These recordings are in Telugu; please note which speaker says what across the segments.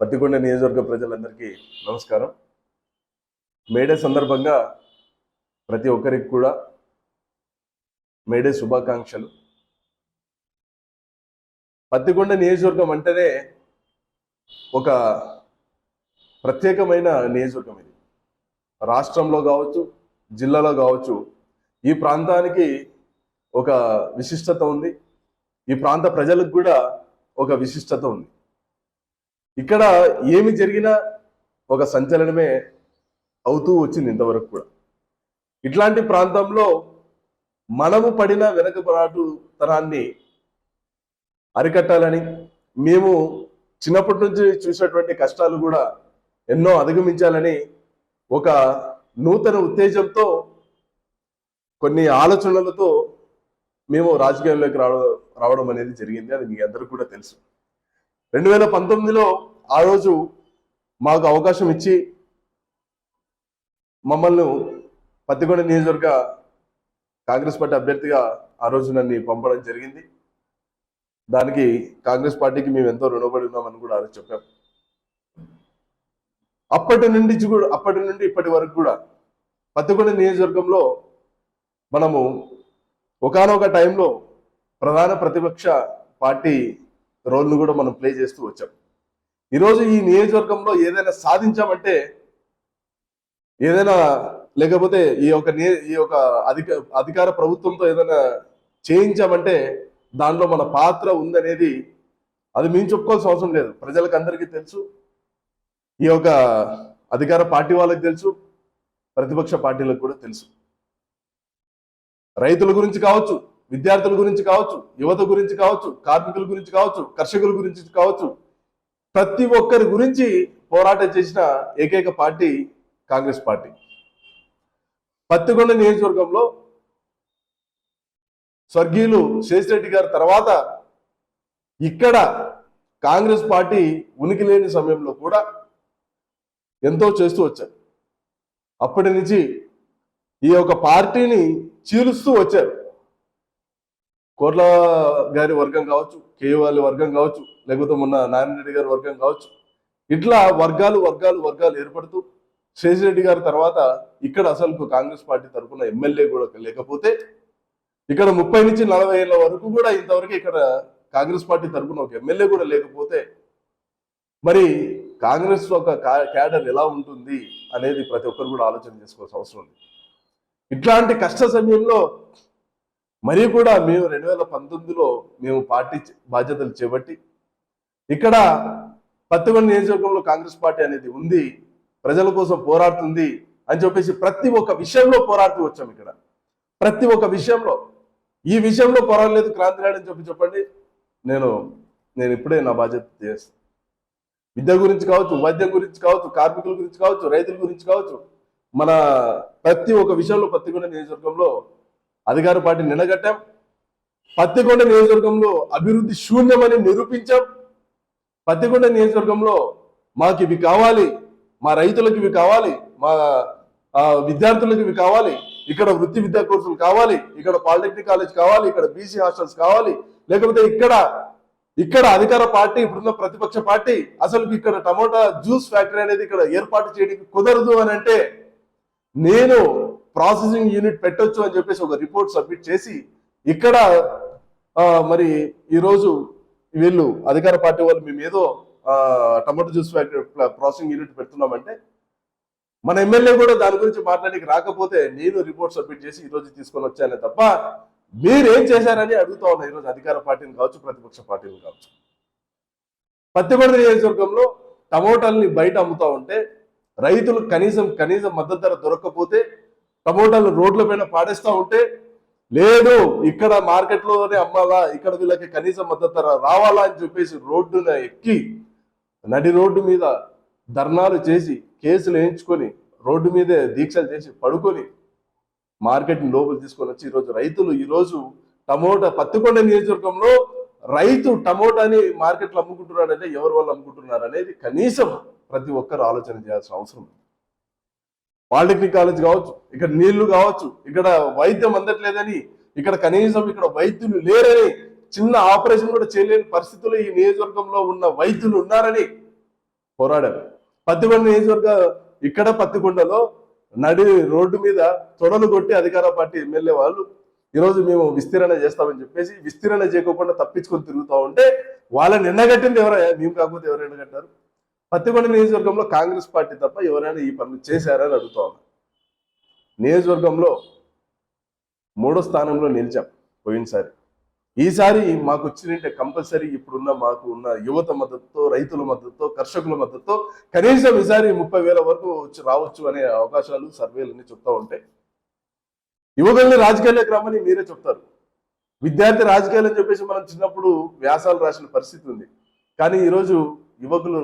Speaker 1: పత్తికొండ నియోజకవర్గ ప్రజలందరికీ నమస్కారం. మేడే సందర్భంగా ప్రతి ఒక్కరికి కూడా మేడే శుభాకాంక్షలు. పత్తికొండ నియోజకవర్గం అంటేనే ఒక ప్రత్యేకమైన నియోజకవర్గం ఇది. రాష్ట్రంలో కావచ్చు జిల్లాలో కావచ్చు ఈ ప్రాంతానికి ఒక విశిష్టత ఉంది. ఈ ప్రాంత ప్రజలకు కూడా ఒక విశిష్టత ఉంది. ఇక్కడ ఏమి జరిగినా ఒక సంచలనమే అవుతూ వచ్చింది ఇంతవరకు కూడా. ఇట్లాంటి ప్రాంతంలో మనము పడిన వెనకబరాటు తరాన్ని అరికట్టాలని మేము చిన్నప్పటి నుంచి చూసినటువంటి కష్టాలు కూడా ఎన్నో అధిగమించాలని ఒక నూతన ఉత్తేజంతో కొన్ని ఆలోచనలతో మేము రాజకీయంలోకి రావడం రావడం అనేది జరిగింది. అది మీ అందరికీ కూడా తెలుసు. రెండు వేల పంతొమ్మిదిలో ఆ రోజు మాకు అవకాశం ఇచ్చి మమ్మల్ని పత్తికొండ నియోజకవర్గ కాంగ్రెస్ పార్టీ అభ్యర్థిగా ఆ రోజు నన్ను పంపడం జరిగింది. దానికి కాంగ్రెస్ పార్టీకి మేము ఎంతో రుణపడి ఉన్నామని కూడా ఆ చెప్పాం. అప్పటి నుండి కూడా అప్పటి నుండి ఇప్పటి వరకు కూడా పత్తికొండ నియోజకవర్గంలో మనము ఒకనొక టైంలో ప్రధాన ప్రతిపక్ష పార్టీ రోల్ను కూడా మనం ప్లే చేస్తూ వచ్చాం. ఈరోజు ఈ నియోజకవర్గంలో ఏదైనా సాధించామంటే ఏదైనా లేకపోతే ఈ యొక్క నే- ఈ యొక్క అధిక అధికార ప్రభుత్వంతో ఏదైనా చేయించామంటే దానిలో మన పాత్ర ఉందనేది అది మేము చెప్పుకోవాల్సిన అవసరం లేదు. ప్రజలకు అందరికీ తెలుసు. ఈ యొక్క అధికార పార్టీ వాళ్ళకి తెలుసు. ప్రతిపక్ష పార్టీలకు కూడా తెలుసు. రైతుల గురించి కావచ్చు విద్యార్థుల గురించి కావచ్చు యువత గురించి కావచ్చు కార్మికుల గురించి కావచ్చు కర్షకుల గురించి కావచ్చు ప్రతి ఒక్కరి గురించి పోరాటం చేసిన ఏకైక పార్టీ కాంగ్రెస్ పార్టీ. పత్తికొండ నియోజకవర్గంలో స్వర్గీయులు శేషిరెడ్డి గారి తర్వాత ఇక్కడ కాంగ్రెస్ పార్టీ ఉనికి లేని సమయంలో కూడా ఎంతో చేస్తూ వచ్చారు. అప్పటి నుంచి ఈ యొక్క పార్టీని చీలుస్తూ వచ్చారు. కోట్ల గారి వర్గం కావచ్చు కేవాలి వర్గం కావచ్చు లేకపోతే మొన్న నారాయణ గారి వర్గం కావచ్చు ఇట్లా వర్గాలు వర్గాలు వర్గాలు ఏర్పడుతూ శేషిరెడ్డి గారి తర్వాత ఇక్కడ అసలు కాంగ్రెస్ పార్టీ తరఫున ఎమ్మెల్యే కూడా లేకపోతే ఇక్కడ ముప్పై నుంచి నలభై ఏళ్ళ వరకు కూడా ఇంతవరకు ఇక్కడ కాంగ్రెస్ పార్టీ తరఫున ఒక ఎమ్మెల్యే కూడా లేకపోతే మరి కాంగ్రెస్ ఒక క్యాడర్ ఎలా ఉంటుంది అనేది ప్రతి ఒక్కరు కూడా ఆలోచన చేసుకోవాల్సిన అవసరం ఉంది. ఇట్లాంటి కష్ట సమయంలో మరి కూడా మేము రెండు వేల పంతొమ్మిదిలో మేము పార్టీ బాధ్యతలు చేపట్టి ఇక్కడ పత్తికొండ నియోజకవర్గంలో కాంగ్రెస్ పార్టీ అనేది ఉంది ప్రజల కోసం పోరాడుతుంది అని చెప్పేసి ప్రతి ఒక్క విషయంలో పోరాడుతూ వచ్చాం ఇక్కడ. ప్రతి ఒక్క విషయంలో. ఈ విషయంలో పోరాడలేదు క్రాంతి నాయుడు చెప్పి చెప్పండి నేను నేను ఇప్పుడే నా బాధ్యత చేస్తాను విద్య గురించి కావచ్చు వైద్యం గురించి కావచ్చు కార్మికుల గురించి కావచ్చు రైతుల గురించి కావచ్చు మన ప్రతి ఒక్క విషయంలో పత్తికొండ నియోజకవర్గంలో అధికార పార్టీ నిలగట్టాం. పత్తికొండ నియోజకవర్గంలో అభివృద్ధి శూన్యమని నిరూపించాం. పత్తికొండ నియోజకవర్గంలో మాకు ఇవి కావాలి మా రైతులకు ఇవి కావాలి మా విద్యార్థులకు ఇవి కావాలి ఇక్కడ వృత్తి విద్యా కోర్సులు కావాలి ఇక్కడ పాలిటెక్నిక్ కాలేజ్ కావాలి ఇక్కడ బీసీ హాస్టల్స్ కావాలి లేకపోతే ఇక్కడ ఇక్కడ అధికార పార్టీ ఇప్పుడున్న ప్రతిపక్ష పార్టీ అసలు ఇక్కడ టమోటా జ్యూస్ ఫ్యాక్టరీ అనేది ఇక్కడ ఏర్పాటు చేయడానికి కుదరదు అని అంటే నేను ప్రాసెసింగ్ యూనిట్ పెట్టొచ్చు అని చెప్పేసి ఒక రిపోర్ట్ సబ్మిట్ చేసి ఇక్కడ మరి ఈరోజు వీళ్ళు అధికార పార్టీ వాళ్ళు మేము ఏదో tomato juice factory processing unit పెడుతున్నామంటే మన ఎమ్మెల్యే కూడా దాని గురించి మాట్లాడికి రాకపోతే నేను రిపోర్ట్ సబ్మిట్ చేసి ఈరోజు తీసుకొని వచ్చానే తప్ప మీరేం చేశారని అడుగుతా ఉన్నా ఈరోజు అధికార పార్టీని కావచ్చు ప్రతిపక్ష పార్టీని కావచ్చు. పత్తికొండ నియోజకవర్గంలో టమోటాలని బయట అమ్ముతా ఉంటే రైతులు కనీసం కనీసం మద్దతు ధర దొరకకపోతే టమోటాలు రోడ్ల పైన పాడేస్తా ఉంటే లేదు ఇక్కడ మార్కెట్లోనే అమ్మాలా ఇక్కడ వీళ్ళకి కనీసం మద్దతు ధర రావాలా అని చెప్పేసి రోడ్డున ఎక్కి నడి రోడ్డు మీద ధర్నాలు చేసి కేసులు వేయించుకొని రోడ్డు మీదే దీక్షలు చేసి పడుకొని మార్కెట్ని లోపల తీసుకొని వచ్చి ఈరోజు రైతులు ఈరోజు టమోటా పత్తికొండ నియోజకవర్గంలో రైతు టమోటాని మార్కెట్లో అమ్ముకుంటున్నాడంటే ఎవరి వాళ్ళు అమ్ముకుంటున్నారు అనేది కనీసం ప్రతి ఒక్కరు ఆలోచన చేయాల్సిన అవసరం ఉంది. పాలిటెక్నిక్ కాలేజ్ కావచ్చు ఇక్కడ నీళ్ళు కావచ్చు ఇక్కడ వైద్యం అందట్లేదని ఇక్కడ కనీసం ఇక్కడ వైద్యులు లేరని చిన్న ఆపరేషన్ కూడా చేయలేని పరిస్థితుల్లో ఈ నియోజకవర్గంలో ఉన్న వైద్యులు ఉన్నారని పోరాడారు. పత్తికొండ నియోజకవర్గ ఇక్కడ పత్తికొండలో నడి రోడ్డు మీద తొడలు కొట్టి అధికార పార్టీ ఎమ్మెల్యే వాళ్ళు ఈరోజు మేము విస్తీరణ చేస్తామని చెప్పేసి విస్తీరణ చేయకుండా తప్పించుకొని తిరుగుతూ ఉంటే వాళ్ళని ఎండగట్టింది ఎవరైనా మేము కాకపోతే ఎవరు ఎండగట్టారు? పత్తికొండ నియోజకవర్గంలో కాంగ్రెస్ పార్టీ తప్ప ఎవరైనా ఈ పనులు చేశారని అడుగుతా ఉన్నా. నియోజకవర్గంలో మూడో స్థానంలో నిలిచాం పోయినసారి. ఈసారి మాకు వచ్చినంటే కంపల్సరీ ఇప్పుడున్న మాకు ఉన్న యువత మద్దతుతో రైతుల మద్దతుతో కర్షకుల మద్దతుతో కనీసం ఈసారి ముప్పై వేల వరకు వచ్చి రావచ్చు అనే అవకాశాలు సర్వేలన్నీ చెప్తా ఉంటాయి యువకుల్ని రాజకీయాలకు రమ్మని మీరే చెప్తారు. విద్యార్థి రాజకీయాలు అని చెప్పేసి మనం చిన్నప్పుడు వ్యాసాలు రాసిన పరిస్థితి ఉంది. కానీ ఈరోజు యువకులు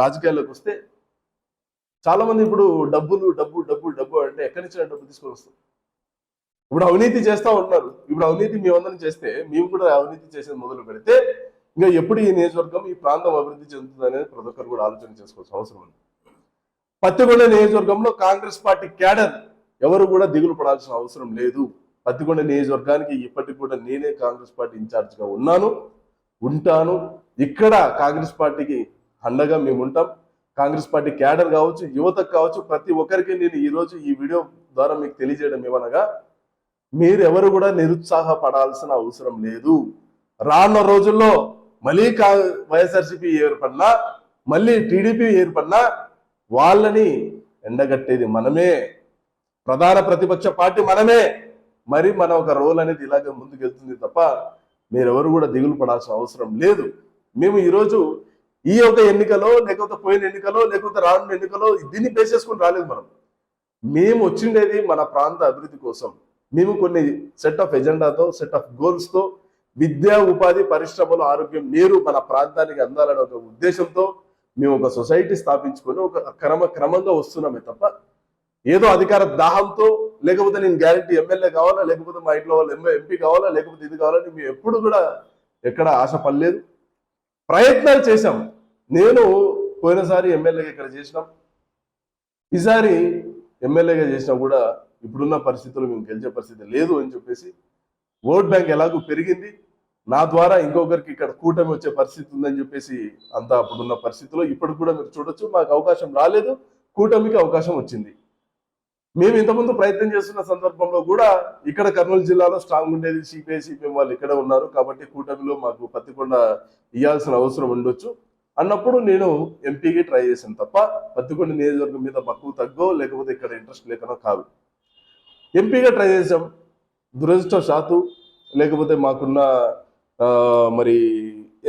Speaker 1: రాజకీయాల్లోకి వస్తే చాలామంది ఇప్పుడు డబ్బులు డబ్బు డబ్బు డబ్బు అంటే ఎక్కడి నుంచి డబ్బు తీసుకొని వస్తారు. ఇప్పుడు అవినీతి చేస్తా ఉంటున్నారు ఇప్పుడు అవినీతి మేమందరం చేస్తే మేము కూడా అవినీతి చేసేది మొదలు పెడితే ఇంకా ఎప్పుడు ఈ నియోజకవర్గం ఈ ప్రాంతం అభివృద్ధి చెందుతుంది అనేది ప్రతి ఒక్కరు కూడా ఆలోచన చేసుకోవాల్సిన అవసరం ఉంది. పత్తికొండ నియోజకవర్గంలో కాంగ్రెస్ పార్టీ క్యాడర్ ఎవరు కూడా దిగులు పడాల్సిన అవసరం లేదు. పత్తికొండ నియోజకవర్గానికి ఇప్పటికి కూడా నేనే కాంగ్రెస్ పార్టీ ఇన్ఛార్జ్గా ఉన్నాను ఉంటాను. ఇక్కడ కాంగ్రెస్ పార్టీకి అండగా మేము ఉంటాం. కాంగ్రెస్ పార్టీ క్యాడర్ కావచ్చు యువతకు కావచ్చు ప్రతి ఒక్కరికి నేను ఈరోజు ఈ వీడియో ద్వారా మీకు తెలియజేయడం ఏమనగా మీరెవరు కూడా నిరుత్సాహపడాల్సిన అవసరం లేదు. రానున్న రోజుల్లో మళ్ళీ కా వైఎస్ఆర్సీపీ ఏర్పడినా మళ్ళీ టీడీపీ ఏర్పడినా వాళ్ళని ఎండగట్టేది మనమే. ప్రధాన ప్రతిపక్ష పార్టీ మనమే. మరి మన ఒక రోల్ అనేది ఇలాగే ముందుకెళ్తుంది తప్ప మీరెవరు కూడా దిగులు పడాల్సిన అవసరం లేదు. మేము ఈరోజు ఈ యొక్క ఎన్నికలో లేకపోతే పోయిన ఎన్నికలో లేకపోతే రానున్న ఎన్నికలో దీన్ని బేస్ చేసుకుని రాలేదు మనం. మేము వచ్చిండేది మన ప్రాంత అభివృద్ధి కోసం. మేము కొన్ని సెట్ ఆఫ్ ఎజెండాతో సెట్ ఆఫ్ గోల్స్తో విద్యా ఉపాధి పరిశ్రమలు ఆరోగ్యం నీరు మన ప్రాంతానికి అందాలనే ఒక ఉద్దేశంతో మేము ఒక సొసైటీ స్థాపించుకొని ఒక క్రమ క్రమంగా వస్తున్నామే తప్ప ఏదో అధికార దాహంతో లేకపోతే నేను గ్యారంటీ ఎమ్మెల్యే కావాలా లేకపోతే మా ఇంట్లో వాళ్ళు ఎంపీ కావాలా లేకపోతే ఇది కావాలని మేము ఎప్పుడు కూడా ఎక్కడ ఆశ పడలేదు ప్రయత్నాలు చేశాం. నేను పోయినసారి ఎమ్మెల్యేగా ఇక్కడ చేసినాం. ఈసారి ఎమ్మెల్యేగా చేసినా కూడా ఇప్పుడున్న పరిస్థితుల్లో మేము గెలిచే పరిస్థితి లేదు అని చెప్పేసి ఓట్ బ్యాంక్ ఎలాగో పెరిగింది. నా ద్వారా ఇంకొకరికి ఇక్కడ కూటమి వచ్చే పరిస్థితి ఉందని చెప్పేసి అంత అప్పుడున్న పరిస్థితిలో ఇప్పుడు కూడా మీరు చూడొచ్చు. మాకు అవకాశం రాలేదు. కూటమికి అవకాశం వచ్చింది. మేము ఇంతకుముందు ప్రయత్నం చేస్తున్న సందర్భంలో కూడా ఇక్కడ కర్నూలు జిల్లాలో స్ట్రాంగ్ ఉండేది సిపిఐ సిపిఎం వాళ్ళు ఇక్కడే ఉన్నారు. కాబట్టి కూటమిలో మాకు పత్తికొండ ఇవ్వాల్సిన అవసరం ఉండొచ్చు. అన్నప్పుడు నేను ఎంపీకి ట్రై చేశాను తప్ప పత్తికొండ నియోజకవర్గం మీద మక్కువ తగ్గో లేకపోతే ఇక్కడ ఇంట్రెస్ట్ లేకనో కాదు. ఎంపీగా ట్రై చేసాం దురదృష్టవశాత్తు లేకపోతే మాకున్న మరి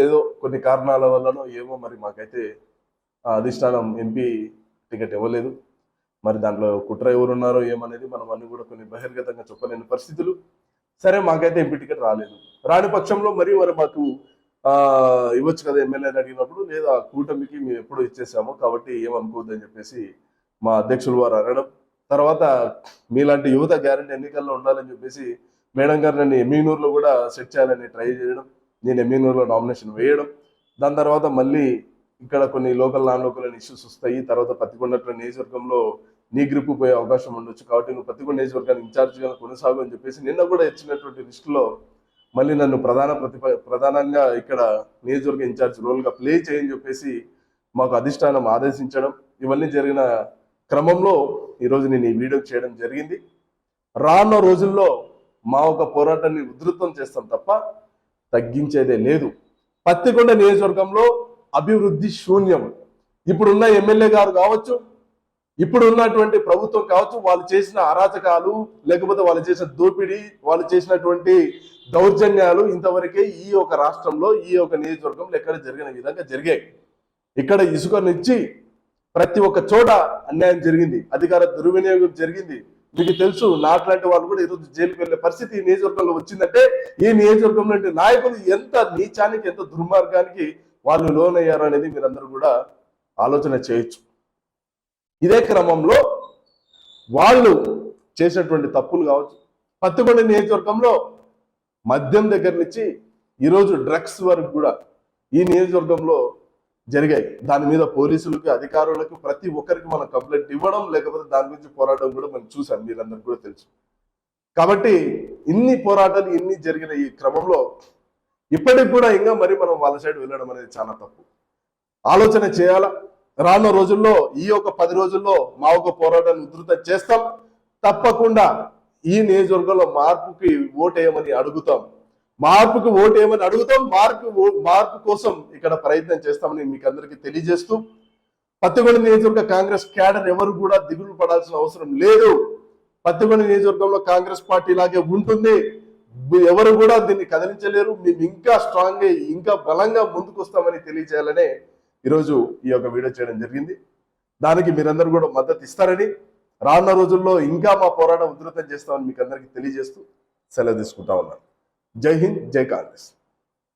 Speaker 1: ఏదో కొన్ని కారణాల వల్లనో ఏమో మరి మాకైతే ఆ అధిష్టానం ఎంపీ టికెట్ ఇవ్వలేదు. మరి దాంట్లో కుట్ర ఎవరున్నారో ఏమనేది మనం అన్ని కూడా కొన్ని బహిర్గతంగా చెప్పలేని పరిస్థితులు. సరే మాకైతే ఎంపీ టికెట్ రాలేదు. రాని పక్షంలో మరి మరి మాకు ఇవ్వచ్చు కదా ఎమ్మెల్యేని అడిగినప్పుడు లేదా కూటమికి మేము ఎప్పుడు ఇచ్చేసాము కాబట్టి ఏమనుకోవద్దని చెప్పేసి మా అధ్యక్షులు వారు అనడం. తర్వాత మీలాంటి యువత గ్యారంటీ ఎన్నికల్లో ఉండాలని చెప్పేసి మేడం గారు నన్ను ఎమ్మినూరులో కూడా సెట్ చేయాలని ట్రై చేయడం నేను ఎమ్మినూరులో నామినేషన్ వేయడం. దాని తర్వాత మళ్ళీ ఇక్కడ కొన్ని లోకల్ నాన్ లోకల్ అని ఇష్యూస్ వస్తాయి. తర్వాత పత్తికొండట్ల నియోజకవర్గంలో నీ గ్రిప్ పోయే అవకాశం ఉండొచ్చు. కాబట్టి నువ్వు పత్తికొండ నియోజకవర్గానికి ఇన్ఛార్జిగా కొనసాగు అని చెప్పేసి నిన్న కూడా ఇచ్చినటువంటి లిస్టులో మళ్ళీ నన్ను ప్రధాన ప్రతిప ప్రధానంగా ఇక్కడ నియోజకవర్గ ఇన్ఛార్జ్ రోల్గా ప్లే చేయని చెప్పేసి మాకు అధిష్టానం ఆదేశించడం ఇవన్నీ జరిగిన క్రమంలో ఈరోజు నేను ఈ వీడియో చేయడం జరిగింది. రానున్న రోజుల్లో మా ఒక పోరాటాన్ని ఉధృతం చేస్తాం తప్ప తగ్గించేదే లేదు. పత్తికొండ నియోజకవర్గంలో అభివృద్ధి శూన్యం. ఇప్పుడున్న ఎమ్మెల్యే గారు కావచ్చు ఇప్పుడు ఉన్నటువంటి ప్రభుత్వం కావచ్చు వాళ్ళు చేసిన అరాచకాలు లేకపోతే వాళ్ళు చేసిన దోపిడీ వాళ్ళు చేసినటువంటి దౌర్జన్యాలు ఇంతవరకే ఈ ఒక రాష్ట్రంలో ఈ ఒక నియోజకవర్గంలో ఎక్కడ జరిగిన విధంగా జరిగాయి. ఇక్కడ ఇసుకనిచ్చి ప్రతి ఒక్క చోట అన్యాయం జరిగింది. అధికార దుర్వినియోగం జరిగింది. మీకు తెలుసు నాట్లాంటి వాళ్ళు కూడా ఈరోజు జైలుకి వెళ్ళే పరిస్థితి ఈ నియోజకవర్గంలో వచ్చిందంటే ఈ నియోజకవర్గంలో నుండి నాయకులు ఎంత నీచానికి ఎంత దుర్మార్గానికి వాళ్ళు లోనయ్యారు అనేది మీరందరూ కూడా ఆలోచన చేయొచ్చు. ఇదే క్రమంలో వాళ్ళు చేసినటువంటి తప్పులు కావచ్చు. పత్తికొండ నియోజకవర్గంలో మద్యం దగ్గర నుంచి ఈరోజు డ్రగ్స్ వరకు కూడా ఈ నియోజకవర్గంలో జరిగాయి. దాని మీద పోలీసులకు అధికారులకు ప్రతి ఒక్కరికి మనం కంప్లైంట్ ఇవ్వడం లేకపోతే దాని గురించి పోరాటం కూడా మనం చూసాం. మీరందరూ కూడా తెలుసు. కాబట్టి ఇన్ని పోరాటాలు ఇన్ని జరిగిన ఈ క్రమంలో ఇప్పటికి కూడా ఇంకా మరి మనం వాళ్ళ సైడ్ వెళ్ళడం అనేది చాలా తప్పు. ఆలోచన చేయాలా? రానున్న రోజుల్లో ఈ యొక్క పది రోజుల్లో మా ఒక పోరాటాన్ని ఉధృతం చేస్తాం. తప్పకుండా ఈ నియోజకవర్గంలో మార్పుకి ఓటేయమని అడుగుతాం. మార్పుకి ఓటేయమని అడుగుతాం. మార్పు మార్పు కోసం ఇక్కడ ప్రయత్నం చేస్తామని మీకు అందరికీ తెలియజేస్తూ పత్తికొండ నియోజకవర్గ కాంగ్రెస్ క్యాడర్ ఎవరు కూడా దిగులు పడాల్సిన అవసరం లేదు. పత్తికొండ నియోజకవర్గంలో కాంగ్రెస్ పార్టీ లాగే ఉంటుంది. ఎవరు కూడా దీన్ని కదిలించలేరు. మేము ఇంకా స్ట్రాంగ్ ఇంకా బలంగా ముందుకు వస్తామని తెలియజేయాలనే ఈరోజు ఈ యొక్క వీడియో చేయడం జరిగింది. దానికి మీరందరూ కూడా మద్దతు ఇస్తారని రానున్న రోజుల్లో ఇంకా మా పోరాటం ఉధృతం చేస్తామని మీకు అందరికీ తెలియజేస్తూ సెలవు తీసుకుంటా ఉన్నాను. జై హింద్ జై కాంగ్రెస్.